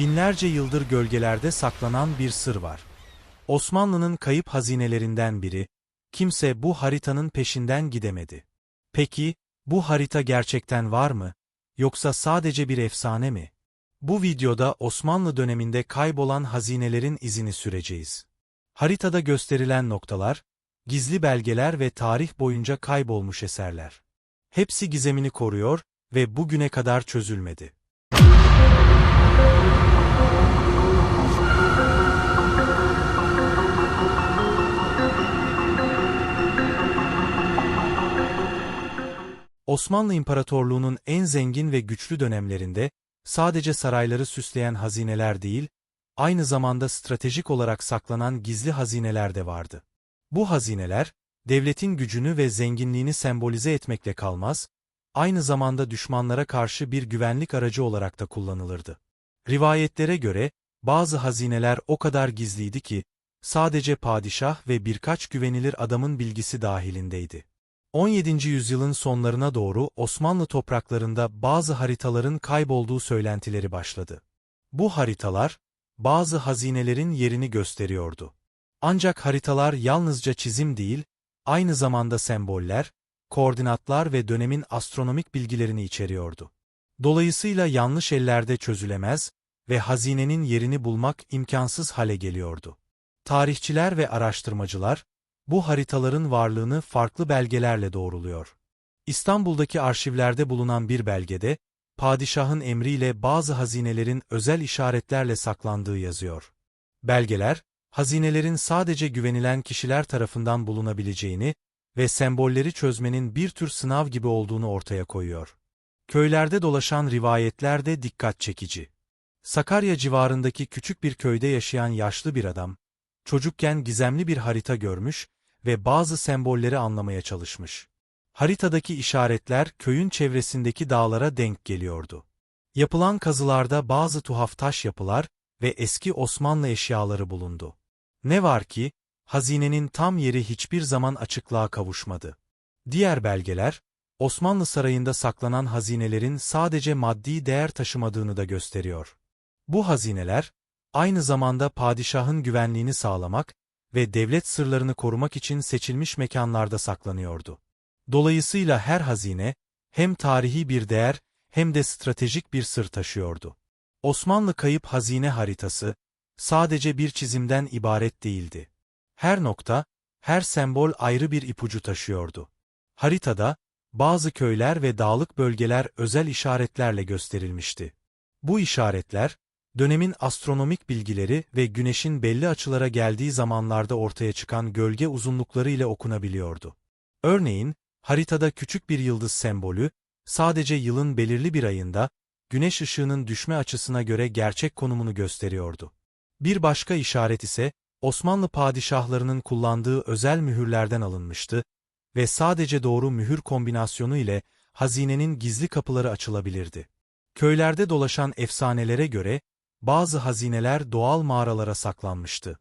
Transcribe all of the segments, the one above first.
binlerce yıldır gölgelerde saklanan bir sır var. Osmanlı'nın kayıp hazinelerinden biri, kimse bu haritanın peşinden gidemedi. Peki, bu harita gerçekten var mı? Yoksa sadece bir efsane mi? Bu videoda Osmanlı döneminde kaybolan hazinelerin izini süreceğiz. Haritada gösterilen noktalar, gizli belgeler ve tarih boyunca kaybolmuş eserler. Hepsi gizemini koruyor ve bugüne kadar çözülmedi. Osmanlı İmparatorluğu'nun en zengin ve güçlü dönemlerinde, sadece sarayları süsleyen hazineler değil, aynı zamanda stratejik olarak saklanan gizli hazineler de vardı. Bu hazineler, devletin gücünü ve zenginliğini sembolize etmekle kalmaz, aynı zamanda düşmanlara karşı bir güvenlik aracı olarak da kullanılırdı. Rivayetlere göre, bazı hazineler o kadar gizliydi ki, sadece padişah ve birkaç güvenilir adamın bilgisi dahilindeydi. 17. yüzyılın sonlarına doğru Osmanlı topraklarında bazı haritaların kaybolduğu söylentileri başladı. Bu haritalar, bazı hazinelerin yerini gösteriyordu. Ancak haritalar yalnızca çizim değil, aynı zamanda semboller, koordinatlar ve dönemin astronomik bilgilerini içeriyordu. Dolayısıyla yanlış ellerde çözülemez ve hazinenin yerini bulmak imkansız hale geliyordu. Tarihçiler ve araştırmacılar, bu haritaların varlığını farklı belgelerle doğruluyor. İstanbul'daki arşivlerde bulunan bir belgede, padişahın emriyle bazı hazinelerin özel işaretlerle saklandığı yazıyor. Belgeler, hazinelerin sadece güvenilen kişiler tarafından bulunabileceğini ve sembolleri çözmenin bir tür sınav gibi olduğunu ortaya koyuyor. Köylerde dolaşan rivayetler de dikkat çekici. Sakarya civarındaki küçük bir köyde yaşayan yaşlı bir adam, çocukken gizemli bir harita görmüş ve bazı sembolleri anlamaya çalışmış. Haritadaki işaretler köyün çevresindeki dağlara denk geliyordu. Yapılan kazılarda bazı tuhaf taş yapılar ve eski Osmanlı eşyaları bulundu. Ne var ki, hazinenin tam yeri hiçbir zaman açıklığa kavuşmadı. Diğer belgeler, Osmanlı sarayında saklanan hazinelerin sadece maddi değer taşımadığını da gösteriyor. Bu hazineler, aynı zamanda padişahın güvenliğini sağlamak ve devlet sırlarını korumak için seçilmiş mekanlarda saklanıyordu. Dolayısıyla her hazine, hem tarihi bir değer hem de stratejik bir sır taşıyordu. Osmanlı kayıp hazine haritası, sadece bir çizimden ibaret değildi. Her nokta, her sembol ayrı bir ipucu taşıyordu. Haritada, bazı köyler ve dağlık bölgeler özel işaretlerle gösterilmişti. Bu işaretler, dönemin astronomik bilgileri ve güneşin belli açılara geldiği zamanlarda ortaya çıkan gölge uzunlukları ile okunabiliyordu. Örneğin, haritada küçük bir yıldız sembolü, sadece yılın belirli bir ayında, güneş ışığının düşme açısına göre gerçek konumunu gösteriyordu. Bir başka işaret ise, Osmanlı padişahlarının kullandığı özel mühürlerden alınmıştı ve sadece doğru mühür kombinasyonu ile hazinenin gizli kapıları açılabilirdi. Köylerde dolaşan efsanelere göre, bazı hazineler doğal mağaralara saklanmıştı.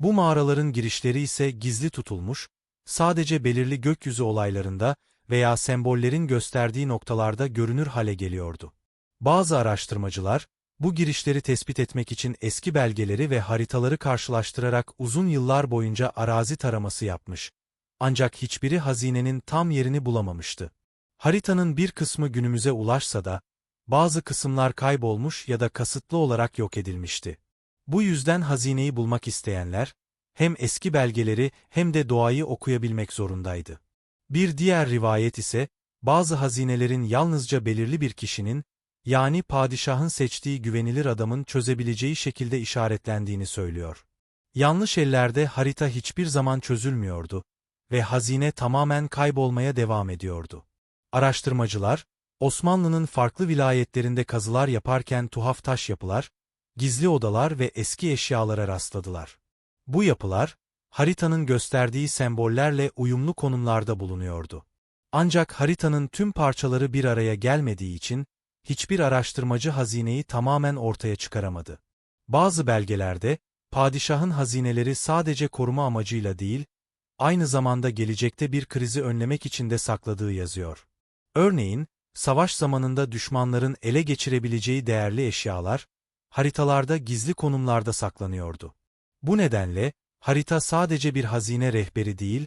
Bu mağaraların girişleri ise gizli tutulmuş, sadece belirli gökyüzü olaylarında veya sembollerin gösterdiği noktalarda görünür hale geliyordu. Bazı araştırmacılar, bu girişleri tespit etmek için eski belgeleri ve haritaları karşılaştırarak uzun yıllar boyunca arazi taraması yapmış. Ancak hiçbiri hazinenin tam yerini bulamamıştı. Haritanın bir kısmı günümüze ulaşsa da, bazı kısımlar kaybolmuş ya da kasıtlı olarak yok edilmişti. Bu yüzden hazineyi bulmak isteyenler, hem eski belgeleri hem de doğayı okuyabilmek zorundaydı. Bir diğer rivayet ise, bazı hazinelerin yalnızca belirli bir kişinin, yani padişahın seçtiği güvenilir adamın çözebileceği şekilde işaretlendiğini söylüyor. Yanlış ellerde harita hiçbir zaman çözülmüyordu ve hazine tamamen kaybolmaya devam ediyordu. Araştırmacılar, Osmanlı'nın farklı vilayetlerinde kazılar yaparken tuhaf taş yapılar, gizli odalar ve eski eşyalara rastladılar. Bu yapılar, haritanın gösterdiği sembollerle uyumlu konumlarda bulunuyordu. Ancak haritanın tüm parçaları bir araya gelmediği için, hiçbir araştırmacı hazineyi tamamen ortaya çıkaramadı. Bazı belgelerde, padişahın hazineleri sadece koruma amacıyla değil, aynı zamanda gelecekte bir krizi önlemek için de sakladığı yazıyor. Örneğin, savaş zamanında düşmanların ele geçirebileceği değerli eşyalar, haritalarda gizli konumlarda saklanıyordu. Bu nedenle, harita sadece bir hazine rehberi değil,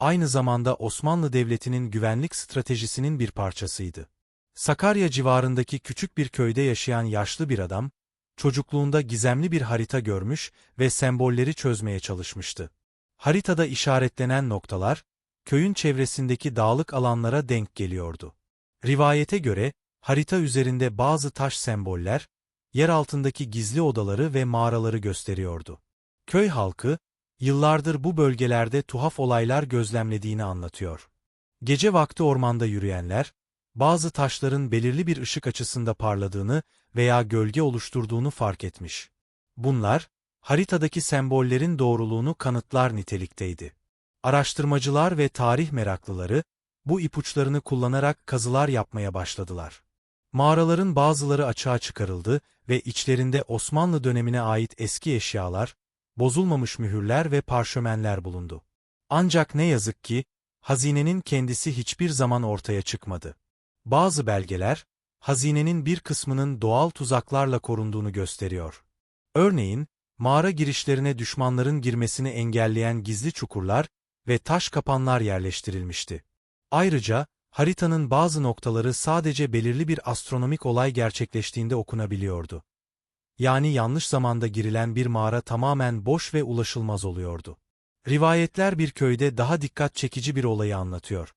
aynı zamanda Osmanlı Devleti'nin güvenlik stratejisinin bir parçasıydı. Sakarya civarındaki küçük bir köyde yaşayan yaşlı bir adam, çocukluğunda gizemli bir harita görmüş ve sembolleri çözmeye çalışmıştı. Haritada işaretlenen noktalar, köyün çevresindeki dağlık alanlara denk geliyordu. Rivayete göre, harita üzerinde bazı taş semboller, yer altındaki gizli odaları ve mağaraları gösteriyordu. Köy halkı, yıllardır bu bölgelerde tuhaf olaylar gözlemlediğini anlatıyor. Gece vakti ormanda yürüyenler, bazı taşların belirli bir ışık açısında parladığını veya gölge oluşturduğunu fark etmiş. Bunlar, haritadaki sembollerin doğruluğunu kanıtlar nitelikteydi. Araştırmacılar ve tarih meraklıları, bu ipuçlarını kullanarak kazılar yapmaya başladılar. Mağaraların bazıları açığa çıkarıldı ve içlerinde Osmanlı dönemine ait eski eşyalar, bozulmamış mühürler ve parşömenler bulundu. Ancak ne yazık ki, hazinenin kendisi hiçbir zaman ortaya çıkmadı. Bazı belgeler, hazinenin bir kısmının doğal tuzaklarla korunduğunu gösteriyor. Örneğin, mağara girişlerine düşmanların girmesini engelleyen gizli çukurlar ve taş kapanlar yerleştirilmişti. Ayrıca, haritanın bazı noktaları sadece belirli bir astronomik olay gerçekleştiğinde okunabiliyordu. Yani yanlış zamanda girilen bir mağara tamamen boş ve ulaşılmaz oluyordu. Rivayetler bir köyde daha dikkat çekici bir olayı anlatıyor.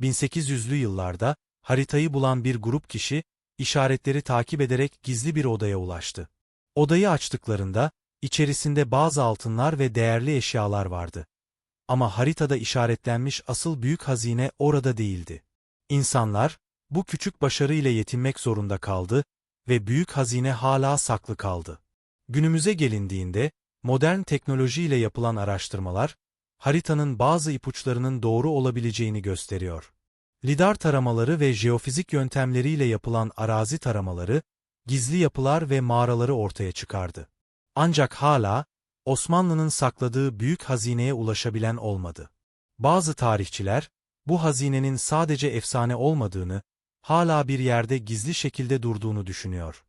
1800'lü yıllarda, haritayı bulan bir grup kişi, işaretleri takip ederek gizli bir odaya ulaştı. Odayı açtıklarında, içerisinde bazı altınlar ve değerli eşyalar vardı. Ama haritada işaretlenmiş asıl büyük hazine orada değildi. İnsanlar, bu küçük başarı ile yetinmek zorunda kaldı ve büyük hazine hala saklı kaldı. Günümüze gelindiğinde, modern teknoloji ile yapılan araştırmalar, haritanın bazı ipuçlarının doğru olabileceğini gösteriyor. Lidar taramaları ve jeofizik yöntemleriyle yapılan arazi taramaları, gizli yapılar ve mağaraları ortaya çıkardı. Ancak hala, Osmanlı'nın sakladığı büyük hazineye ulaşabilen olmadı. Bazı tarihçiler, bu hazinenin sadece efsane olmadığını, hala bir yerde gizli şekilde durduğunu düşünüyor.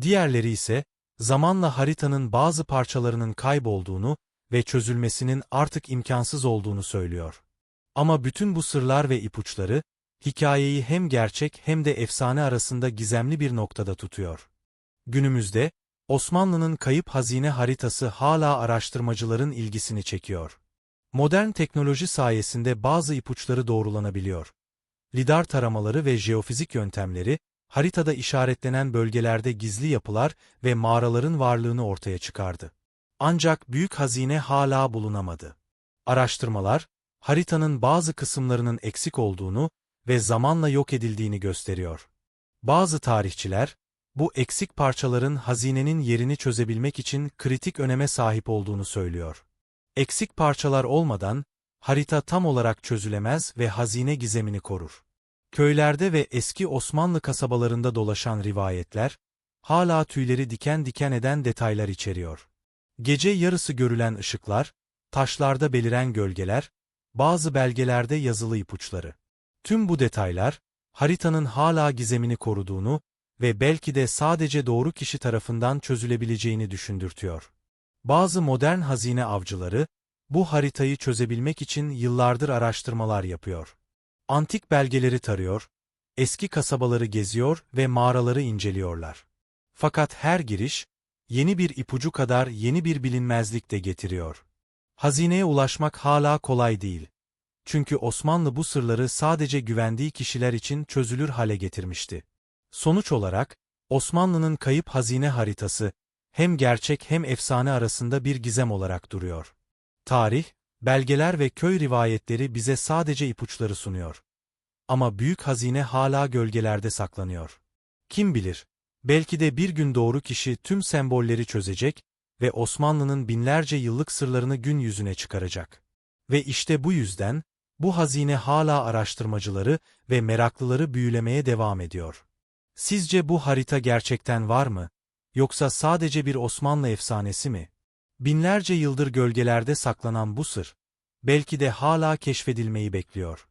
Diğerleri ise, zamanla haritanın bazı parçalarının kaybolduğunu ve çözülmesinin artık imkansız olduğunu söylüyor. Ama bütün bu sırlar ve ipuçları, hikayeyi hem gerçek hem de efsane arasında gizemli bir noktada tutuyor. Günümüzde, Osmanlı'nın kayıp hazine haritası hala araştırmacıların ilgisini çekiyor. Modern teknoloji sayesinde bazı ipuçları doğrulanabiliyor. Lidar taramaları ve jeofizik yöntemleri, haritada işaretlenen bölgelerde gizli yapılar ve mağaraların varlığını ortaya çıkardı. Ancak büyük hazine hala bulunamadı. Araştırmalar, haritanın bazı kısımlarının eksik olduğunu ve zamanla yok edildiğini gösteriyor. Bazı tarihçiler, bu eksik parçaların hazinenin yerini çözebilmek için kritik öneme sahip olduğunu söylüyor. Eksik parçalar olmadan, harita tam olarak çözülemez ve hazine gizemini korur. Köylerde ve eski Osmanlı kasabalarında dolaşan rivayetler, hala tüyleri diken diken eden detaylar içeriyor. Gece yarısı görülen ışıklar, taşlarda beliren gölgeler, bazı belgelerde yazılı ipuçları. Tüm bu detaylar, haritanın hala gizemini koruduğunu ve belki de sadece doğru kişi tarafından çözülebileceğini düşündürtüyor. Bazı modern hazine avcıları, bu haritayı çözebilmek için yıllardır araştırmalar yapıyor. Antik belgeleri tarıyor, eski kasabaları geziyor ve mağaraları inceliyorlar. Fakat her giriş, yeni bir ipucu kadar yeni bir bilinmezlik de getiriyor. Hazineye ulaşmak hala kolay değil. Çünkü Osmanlı bu sırları sadece güvendiği kişiler için çözülür hale getirmişti. Sonuç olarak, Osmanlı'nın kayıp hazine haritası, hem gerçek hem efsane arasında bir gizem olarak duruyor. Tarih, belgeler ve köy rivayetleri bize sadece ipuçları sunuyor. Ama büyük hazine hala gölgelerde saklanıyor. Kim bilir, belki de bir gün doğru kişi tüm sembolleri çözecek ve Osmanlı'nın binlerce yıllık sırlarını gün yüzüne çıkaracak. Ve işte bu yüzden, bu hazine hala araştırmacıları ve meraklıları büyülemeye devam ediyor. Sizce bu harita gerçekten var mı? Yoksa sadece bir Osmanlı efsanesi mi? Binlerce yıldır gölgelerde saklanan bu sır, belki de hala keşfedilmeyi bekliyor.